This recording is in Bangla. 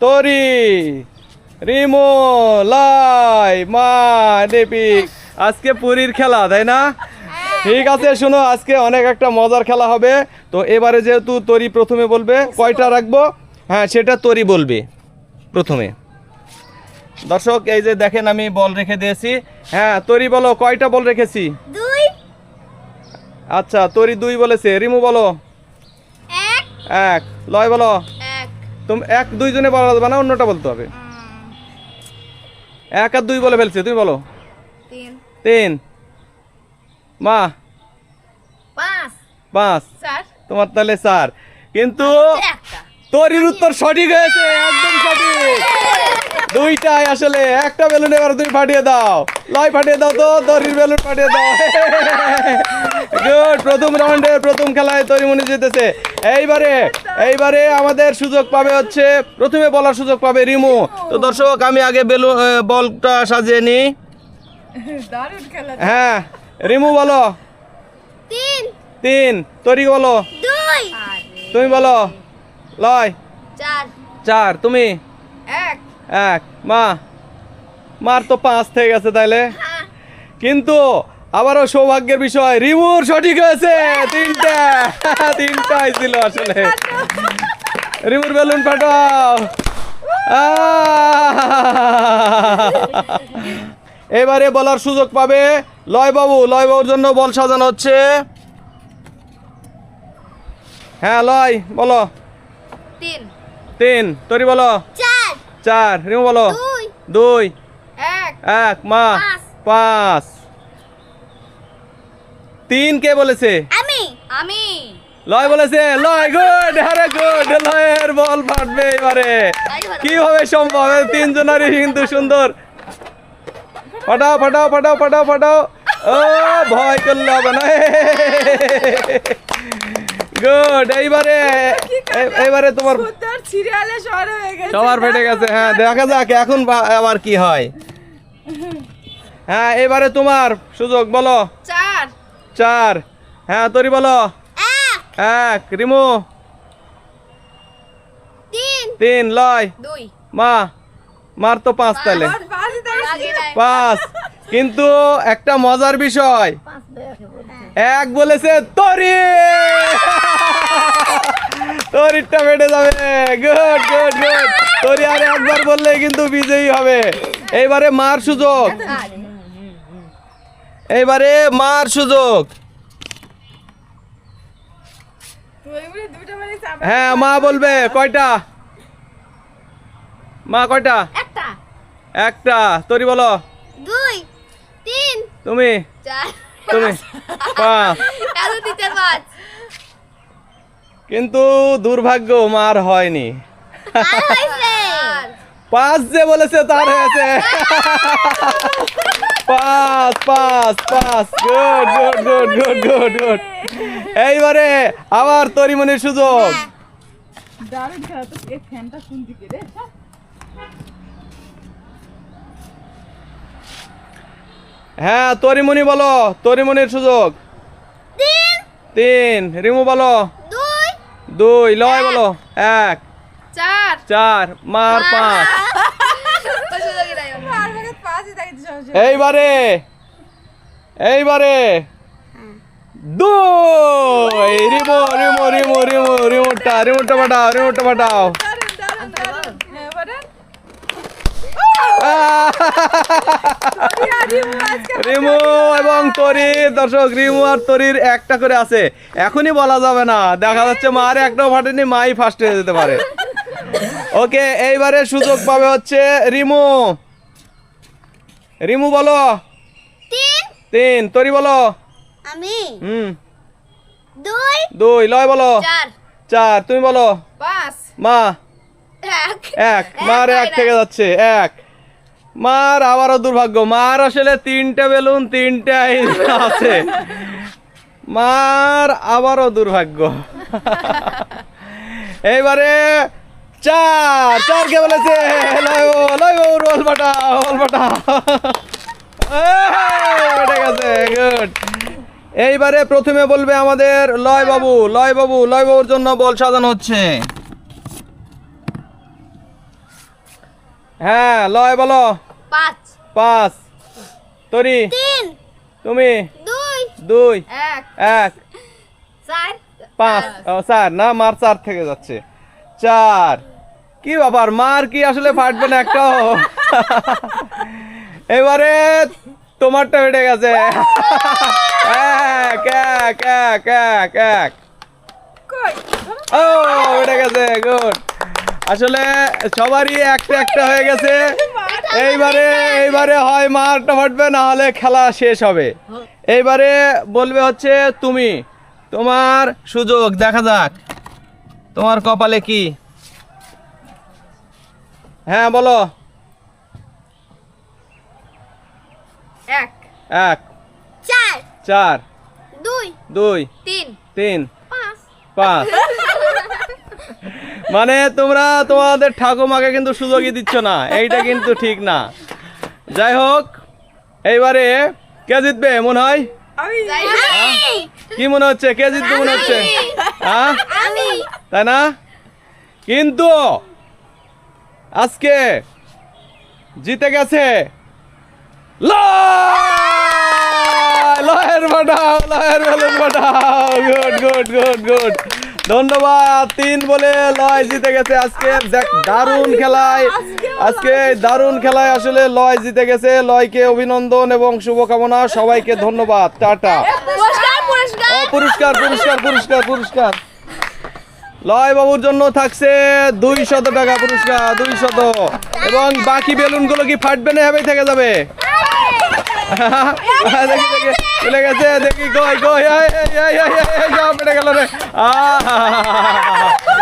তরি রিমো লাই মা দেপিক আজকে পুরীর খেলা তাই না? ঠিক আছে শোনো আজকে অনেক একটা মজার খেলা হবে। তো এবারে যেহেতু তরি প্রথমে বলবে কয়টা রাখব? হ্যাঁ সেটা তরি বলবে প্রথমে। দর্শক এই যে দেখেন আমি বল রেখে দিয়েছি। হ্যাঁ তরি বলো কয়টা বল রেখেছি? দুই। আচ্ছা তরি দুই বলেছে। রিমু বলো। এক। এক। লয় বলো। তুমি এক দুইজনে বলা যাবে না অন্যটা বলতে হবে। এক আর দুই বলে ফেলছে তুমি বলো। তিন। মা। পাঁচ। তোমার তাহলে চার। কিন্তু একটা। উত্তর সঠিক হয়েছে একদম সঠিক। দুইটাই আসলে একটা বেলুন এবার তুমি ফাটিয়ে দাও। লয় ফাটিয়ে দাও তো তরির বেলুন ফাটিয়ে দাও। গুড প্রথম রাউন্ডের প্রথম খেলায় তরিমণি জিতেছে। এইবারে এইবারে আমাদের সুযোগ পাবে হচ্ছে প্রথমে বলার সুযোগ পাবে রিমু। তো দর্শক আমি আগে বেলুন বলটা সাজিয়ে নিই। হ্যাঁ রিমু বলো। তিন। তিন। তরি বলো। দুই। তুমি বলো। লয়। চার। চার তুমি? এক। এক। মা। মার তো পাঁচ থেকে গেছে তাইলে। হ্যাঁ। কিন্তু আবারও সৌভাগ্যের বিষয় রিমুর সঠিক হয়েছে। তিনটা তিনটাই ছিল আসলে। রিমুর বেলুন ফাটাও। এবারে বলার সুযোগ পাবে লয় বাবু লয় বাবুর জন্য বল সাজানো হচ্ছে। হ্যাঁ লয় বলো। তিন। তিন। তরি বলো। চার। রিমু বলো। দুই। দুই। এক। এক মা। পাঁচ। তিন কে বলেছে? আমি। আমি। লয় বলেছে লয় গুড আরে গুড লয়ের বল ফাটবে এবারে। কীভাবে সম্ভব? এই তিনজনেরই কিন্তু সুন্দর। ফাটাও ফাটাও ফাটাও ফাটাও ফাটাও। ও ভয় করলে হবে না। গুড এইবারে এই- এইবারে তোমার তোর সিরিয়ালে সর হয়ে গেছে। সবার ফেটে গেছে হ্যাঁ দেখা যাক এখন আবার কি হয়। হ্যাঁ এবারে তোমার সুযোগ বলো। চার। হ্যাঁ তরি বলো। এক। রিমু। তিন। তিন লয়। মা মার তো পাঁচ তাহলে পাঁচ কিন্তু একটা মজার বিষয়। এক বলেছে তরি। তরিরটা বেড়ে যাবে। Good good good. তরি আর একবার বললে কিন্তু বিজয়ী হবে। এইবারে মার সুযোগ। এইবারে মার সুযোগ। হ্যাঁ মা বলবে কয়টা? মা কয়টা? একটা। তরি বলো। দুই তিন তুমি? তুমি? পাঁচ। কিন্তু দুর্ভাগ্য মার হয়নি। পাঁচ যে বলেছে তার হয়েছে। পাঁচ পাঁচ পাঁচ good good good good good good এইবারে আবার তরিমনির সুযোগ। দারুণ খেলা তো এই ফ্যানটা শুনতে রে? হ্যাঁ। তরিমনি বলো তরিমনির সুযোগ। তিন। রিমু বলো। দুই। দুই। লয় বলো। এক। চার। চার। মার। পাঁচ আর মানে পাঁচই থাকে সব এইবারে এইবারে। দুই, রিমো রিমো রিমো রিমো, রিমোটটা রিমোটটা পাঠাও রিমোটটা পাঠাও। রিমু এবং তরির, দর্শক, রিমু আর তরির একটা করে আছে। এখনই বলা যাবে না, দেখা যাচ্ছে মার একটাও ফাটেনি, মাই ফার্স্ট হয়ে যেতে পারে। ওকে, এইবারে সুযোগ পাবে হচ্ছে রিমু। রিমু বলো। তিন। তিন তরি বলো। আমি। হুম। দুই। দুই লয় বলো। চার। চার তুমি বলো। পাঁচ। মা। এক। এক মার এক থেকে যাচ্ছে এক। মার আবারও দুর্ভাগ্য মার আসলে তিনটা বেলুন তিনটাই আছে। মার আবারও দুর্ভাগ্য। এইবারে চার চার কে বলেছে? বল পাঠাও এই, উঠে গেছে গুড এইবারে প্রথমে বলবে আমাদের লয় বাবু লয় বাবু লয় বাবুর জন্য বল সাজানো হচ্ছে। হ্যাঁ লয় বলো। পাঁচ। পাঁচ। তরি। তিন। তুমি। দুই। দুই। এক। এক। চার। পাঁচ। ও, চার। না মার চার থেকে যাচ্ছে। চার। কি ব্যাপার? মার কি আসলে ফাটবে না একটাও এবারে তোমারটা হেঁটে গেছে। এক এক এক এক এক। ও উঠে গেছে, গুড। আসলে সবারই একটা একটা হয়ে গেছে। এইবারে এইবারে হয় মারটা ফাটবে, না হলে খেলা শেষ হবে। এইবারে বলবে হচ্ছে তুমি। তোমার সুযোগ, দেখা যাক। তোমার কপালে কি? হ্যাঁ বলো। এক এক চার চার দুই দুই তিন তিন পাঁচ। পাঁচ। মানে তোমরা তোমাদের ঠাকুমাকে কিন্তু সুযোগই দিচ্ছ না এইটা কিন্তু ঠিক না। যাই হোক এইবারে কে জিতবে মনে হয়? আমি। আমি কি মনে হচ্ছে? কে জিতবে মনে হচ্ছে? হ্যাঁ? তাই না? কিন্তু আজকে জিতে গেছে লয়ের বাটাও লয়ের বেলুন বাটাও গুড গুড গুড গুড। ধন্যবাদ তিন বলে লয় জিতে গেছে আজকে। দারুণ খেলায় আজকে দারুণ খেলায় আসলে লয় জিতে গেছে। লয়কে অভিনন্দন এবং শুভকামনা সবাইকে ধন্যবাদ। টাটা। পুরস্কার পুরস্কার পুরস্কার পুরস্কার। লয় বাবুর জন্য থাকছে দুই শত টাকা পুরস্কার দুই শত এবং বাকি বেলুনগুলো কি ফাটবে না এভাবেই থেকে যাবে দেখি চলে গেছে কই কই সব পেটে গেল রে আহ